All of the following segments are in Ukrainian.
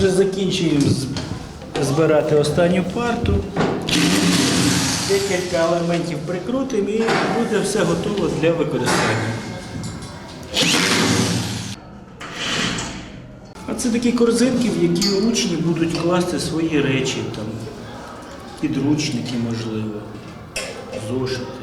вже закінчуємо збирати останню парту. Декілька елементів прикрутимо і буде все готово для використання. А це такі корзинки, в які учні будуть класти свої речі, там, підручники, можливо, зошити.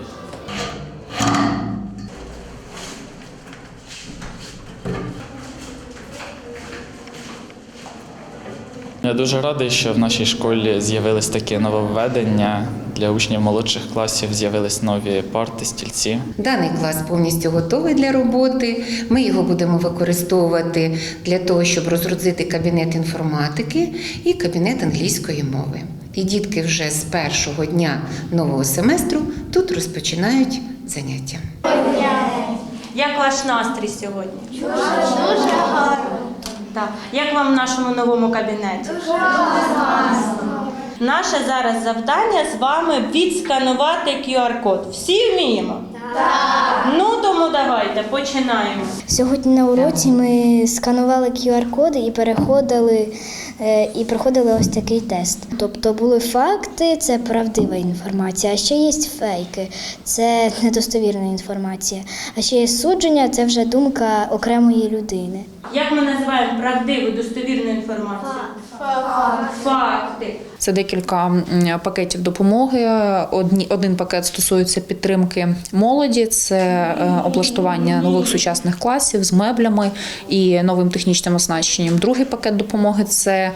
Я дуже радий, що в нашій школі з'явились такі нововведення. Для учнів молодших класів з'явились нові парти, стільці. Даний клас повністю готовий для роботи. Ми його будемо використовувати для того, щоб розгрузити кабінет інформатики і кабінет англійської мови. І дітки вже з першого дня нового семестру тут розпочинають заняття. Як ваш настрій сьогодні? Дуже гарно. Так. Як вам в нашому новому кабінеті? Дуже Наше зараз завдання з вами відсканувати QR-код. Всі вміємо? Так. Ну тому давайте починаємо. Сьогодні на уроці ми сканували QR-коди і переходили і проходили ось такий тест. Тобто були факти, це правдива інформація, а ще є фейки, це недостовірна інформація. А ще є судження, це вже думка окремої людини. Як ми називаємо правдиву достовірну інформацію? Факти. Це декілька пакетів допомоги. Одні, один пакет стосується підтримки молоді, це е, облаштування нових сучасних класів з меблями і новим технічним оснащенням. Другий пакет допомоги це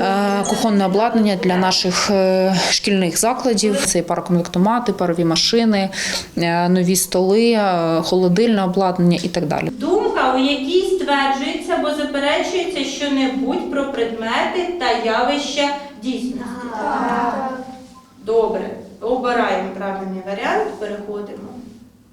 е, кухонне обладнання для наших е, шкільних закладів. Це і пароконвектомати, парові машини, е, нові столи, холодильне обладнання і так далі. Думка, у якій стверджується або заперечується що-небудь про предмети та явища дійсності. Добре, обираємо правильний варіант, переходимо.